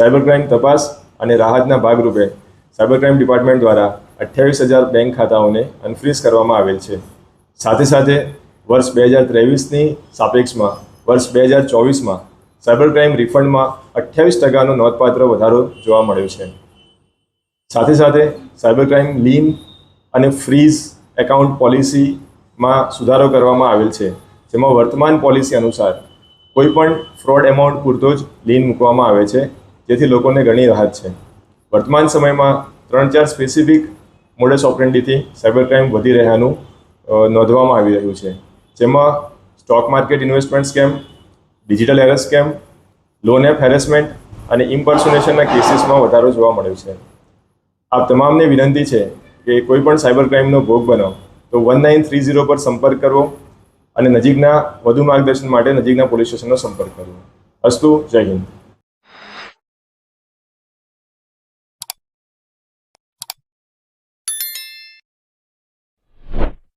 Cyber crime તપાસ અને રાહતના ભાગરૂપે સાયબર ક્રાઇમ ડિપાર્ટમેન્ટ દ્વારા અઠ્યાવીસ હજાર બેંક ખાતાઓને અનફ્રીઝ કરવામાં આવેલ છે. સાથે સાથે વર્ષ બે હજાર ત્રેવીસની સાપેક્ષમાં વર્ષ બે હજાર ચોવીસમાં સાયબર ક્રાઇમ રિફંડમાં અઠ્યાવીસ ટકાનો નોંધપાત્ર વધારો જોવા મળ્યો છે. સાથે સાથે સાયબર ક્રાઇમ લીન અને ફ્રીઝ એકાઉન્ટ પોલિસીમાં સુધારો કરવામાં આવેલ છે, જેમાં વર્તમાન પોલિસી અનુસાર કોઈપણ ફ્રોડ એમાઉન્ટ પૂરતો જ લીન મૂકવામાં આવે છે જેથી લોકોને ઘણી રાહત છે. વર્તમાન સમયમાં ત્રણ ચાર સ્પેસિફિક મોડસ ઓપરેન્ડીથી સાયબર ક્રાઇમ વધી રહ્યાનું નોંધવામાં આવી રહ્યું છે. જેમાં stock market investment scam digital error scam loan app harassment અને ઇમ્પર્સોનેશનના કેસીસમાં વધારો જોવા મળ્યો છે. આપ તમામને વિનંતી છે કે કોઈ પણ સાયબર ક્રાઇમનો ભોગ બનો, તો વન નાઇન થ્રી ઝીરો પર સંપર્ક કરવો અને નજીકના વધુ માર્ગદર્શન માટે નજીકના પોલીસ સ્ટેશનનો સંપર્ક કરવો અસ્તુ, જય હિન્દ.